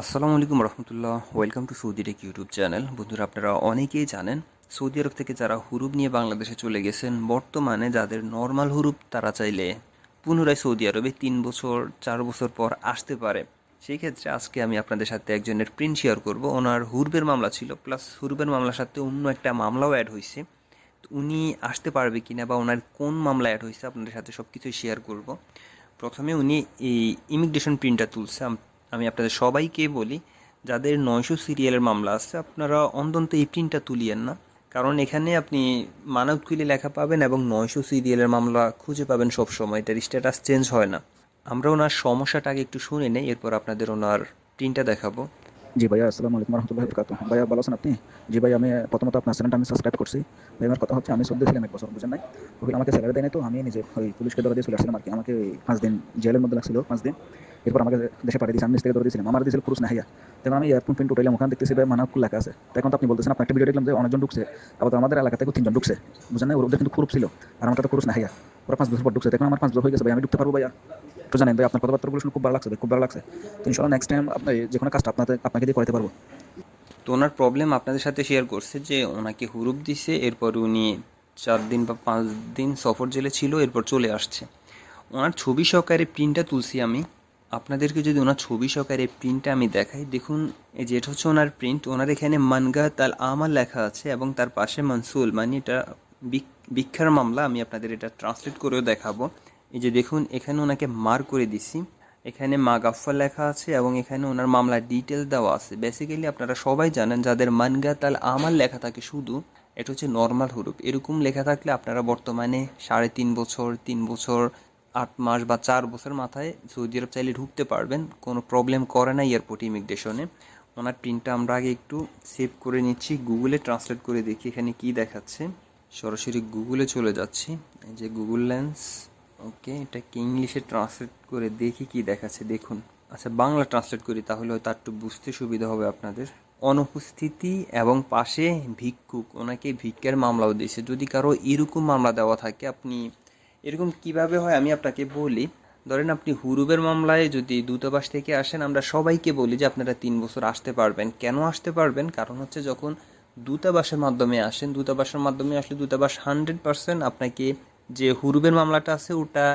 আসসালামু আলাইকুম রহমতুল্লাহ। Welcome to Saudi tech YouTube channel বন্ধুরা, আপনারা অনেকেই জানেন সৌদি আরব থেকে যারা হুরুপ নিয়ে বাংলাদেশে চলে গেছেন, বর্তমানে যাদের নর্মাল হুরুপ তারা চাইলে পুনরায় সৌদি আরবে তিন বছর, চার বছর পর আসতে পারে। সেই ক্ষেত্রে আজকে আমি আপনাদের সাথে একজনের প্রিন্ট শেয়ার করব। ওনার হুরবের মামলা ছিল প্লাস হুরবের মামলার সাথে অন্য একটা মামলাও অ্যাড হয়েছে উনি আসতে পারবে কিনা বা ওনার কোন মামলা অ্যাড হয়েছে আপনাদের সাথে সব কিছুই শেয়ার করব। প্রথমে উনি এই ইমিগ্রেশন প্রিন্টটা তুলছে। আম- আপনাদের সবাইকে বলি, যাদের নয়শো সিরিয়ালের মামলা আছে, আপনারা অন্তন্ত এই প্রিন্টটা তুলিয়েন না। কারণ এখানে আপনি মানব খুলে লেখা পাবেন এবং নয়শো সিরিয়ালের মামলা খুঁজে পাবেন সব সময় এটার স্ট্যাটাস চেঞ্জ হয় না। আমরা ওনার সমস্যাটা আগে একটু শুনে নেই, এরপর আপনাদের ওনার প্রিন্টটা দেখাবো। জি ভাইয়া, আসসালামু আলাইকুম রহমতুল্লাহ বরকাত ভাইয়া, ভালো আছেন আপনি? জি ভাই আমি প্রথমত আপনার চ্যানেলটা আমি সাবস্ক্রাইব করছি। ভাই আমার কথা হচ্ছে, আমি সদ্য ছিলাম এক বছর, বুঝেন নাই? ওই আমাকে স্যালারি দেয় নাই তো, আমি নিজে ওই পুলিশকে ধরে দিয়ে চলে আসছিলাম আর কি। আমাকে পাঁচ দিন জেলের মধ্যে লাগছিল, পাঁচ দিন। এরপর আমাকে দেশে পাঠিয়ে দিয়েছি। আমি থেকে ধরে দিয়েছিলাম। আমার দিয়েছিল পুরুষ নাহিয়া। তখন আমি এয়ারপোর্ট প্রিন্ট উঠাইলাম ওখানে দেখতেছি ভাই মানাকুল লেখা আছে। এখন তো আপনি বলতেছেন, আপনার একটা ভিডিও দেখলাম যে অনেকজন ঢুকছে। আবার আমাদের এলাকা থেকে তিনজন ঢুকছে। বুঝেন না? ওদের কিন্তু খুব ছিল। আর আমার তো পুরুষ নাহিয়া। ওরা পাঁচ বছর পর ঢুকছে। এখন আমার পাঁচ বছর হয়ে গেছে ভাই। আমি ঢুকতে পারব ভাইয়া। তো জানেন ভাই, আপনার কথাবার্তাগুলো শুনে খুব ভালো লাগছে খুব ভালো লাগছে। ইনশাল্লাহ নেক্সট টাইম আপনি যে কোনো কাজটা আপনাদের আপনাকে দিয়ে করাতে পারব। তো ওনার প্রবলেম আপনাদের সাথে শেয়ার করছে যে ওনাকে হুরুপ দিছে, এরপর উনি চার দিন বা পাঁচ দিন সফর জেলে ছিল, এরপর চলে আসছে। ওনার ছবি সহকারে প্রিন্টটা তুলছি আমি। আপনাদেরকে যদি ওনার ছবি সহকারে প্রিন্টটা আমি দেখাই, দেখুন, এই যেটা হচ্ছে ওনার প্রিন্ট ওনার এখানে মানগা তাল আমার লেখা আছে এবং তার পাশে মানসুল মানে এটা ভিক্ষার মামলা, আমি আপনাদের এটা ট্রান্সলেট করেও দেখাবো। এই যে দেখুন, এখানে ওনাকে মার করে দিছি। এখানে মা গাফফা লেখা আছে এবং এখানে ওনার মামলার ডিটেল দেওয়া আছে। বেসিক্যালি আপনারা সবাই জানেন, যাদের মানগা তাল আমার লেখা থাকে শুধু, এটা হচ্ছে নর্মাল হুরুপ এরকম লেখা থাকলে আপনারা বর্তমানে সাড়ে তিন বছর তিন বছর আট মাস বা চার বছর মাথায় সৌদি আরব চাইলে ঢুকতে পারবেন, কোনো প্রবলেম করে না এয়ারপোর্ট ইমিগ্রেশনে ওনার প্রিন্টটা আমরা আগে একটু সেভ করে নিচ্ছি গুগলে ট্রান্সলেট করে দেখি এখানে কি দেখাচ্ছে। সরাসরি গুগলে চলে যাচ্ছি, এই যে গুগল লেন্স ওকে এটাকে ইংলিশে ট্রান্সলেট করে দেখি কি দেখাচ্ছে, দেখুন। আচ্ছা বাংলা ট্রান্সলেট করি তাহলে হয়তো একটু বুঝতে সুবিধা হবে আপনাদের। অনুপস্থিতি এবং পাশে ভিক্ষুক, ওনাকে ভিক্ষার মামলাও দিয়েছে। যদি কারও এরকম মামলা দেওয়া থাকে, আপনি এরকম কীভাবে হয় আমি আপনাকে বলি। ধরেন আপনি হুরুবের মামলায় যদি দূতাবাস থেকে আসেন, আমরা সবাইকে বলি যে আপনারা তিন বছর আসতে পারবেন। কেন আসতে পারবেন? কারণ হচ্ছে যখন দূতাবাসের মাধ্যমে আসেন, দূতাবাসের মাধ্যমে আসলে দূতাবাস হান্ড্রেড পার্সেন্ট আপনাকে যে হুরুবের মামলাটা আছে, ওটা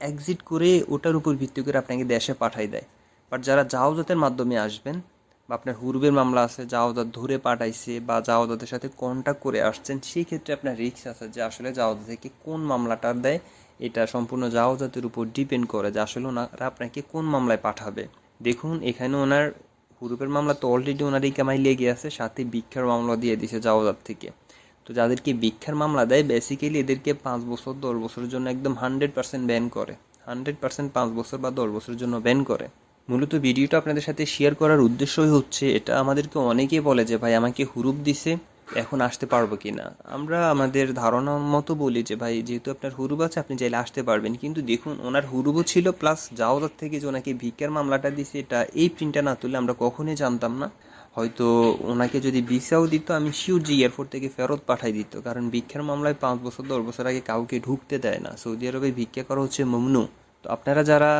এক্সিট করে ওটার উপর ভিত্তি করে আপনাকে দেশে পাঠাই দেয়। বাট যারা জাওজাতের মাধ্যমে আসবেন বা আপনার হুরুবের মামলা আছে জাওজাত ধরে পাঠাইছে বা জাওজাতের সাথে কন্ট্যাক্ট করে আসছেন, সেই ক্ষেত্রে আপনার রিস্ক আছে যে আসলে জাওজাত থেকে কোন মামলাটা দেয়, এটা সম্পূর্ণ জাওজাতের উপর ডিপেন্ড করে যে আসলে ওনারা আপনাকে কোন মামলায় পাঠাবে। দেখুন, এখানে ওনার হুরুপের মামলা তো অলরেডি ওনার এই কামাই লেগে আছে, সাথে ভিক্ষার মামলা দিয়ে দিছে জাওজাত থেকে। তো যাদেরকে ভিক্ষার মামলা দেয় বেসিক্যালি এদেরকে পাঁচ বছর, দশ বছরের জন্য একদম হান্ড্রেড পার্সেন্ট ব্যান করে। হান্ড্রেড পার্সেন্ট পাঁচ বছর বা দশ বছরের জন্য ব্যান করে। মূলত ভিডিওটা আপনাদের সাথে শেয়ার করার উদ্দেশ্যই হচ্ছে, এটা আমাদেরকে অনেকেই বলে যে, ভাই, আমাকে হুরুপ দিছে, এখন আসতে পারব কি না আমরা আমাদের ধারণা মতো বলি যে, ভাই, যেহেতু আপনার হুরুব আছে, আপনি চাইলে আসতে পারবেন। কিন্তু দেখুন, ওনার হুরুবও ছিল প্লাস জাওদার থেকে যে ওনাকে ভিক্ষার মামলাটা দিছে, এটা এই প্রিন্টটা না তুললে আমরা কখনোই জানতাম না। হয়তো ওনাকে যদি ভিসাও দিত, আমি শিওর যে এয়ারপোর্ট থেকে ফেরত পাঠাই দিত, কারণ ভিক্ষার মামলায় পাঁচ বছর, দশ বছর আগে কাউকে ঢুকতে দেয় না। সৌদি আরবে ভিক্ষা করা হচ্ছে মমনু। তো আপনারা যারা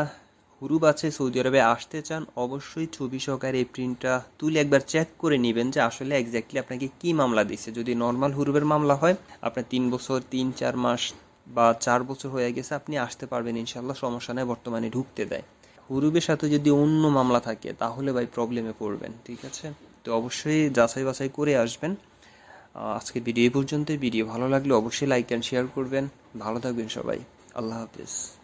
হুরুব আছে, সৌদি আরবে আসতে চান, অবশ্যই ছবি সহকারে এই প্রিন্টটা তুলে একবার চেক করে নেবেন যে আসলে এক্স্যাক্টলি আপনাকে কি মামলা দিচ্ছে যদি নর্মাল হুরুবের মামলা হয়, আপনার তিন বছর, তিন, চার মাস বা চার বছর হয়ে গেছে, আপনি আসতে পারবেন ইনশাল্লাহ সমস্যা নেই, বর্তমানে ঢুকতে দেয়। হুরুবের সাথে যদি অন্য মামলা থাকে, তাহলে ভাই প্রবলেমে পড়বেন, ঠিক আছে? তো অবশ্যই যাচাই বাছাই করে আসবেন। আজকে ভিডিও পর্যন্ত ভিডিও ভালো লাগলে অবশ্যই লাইক অ্যান্ড শেয়ার করবেন। ভালো থাকবেন সবাই। আল্লাহ হাফিজ।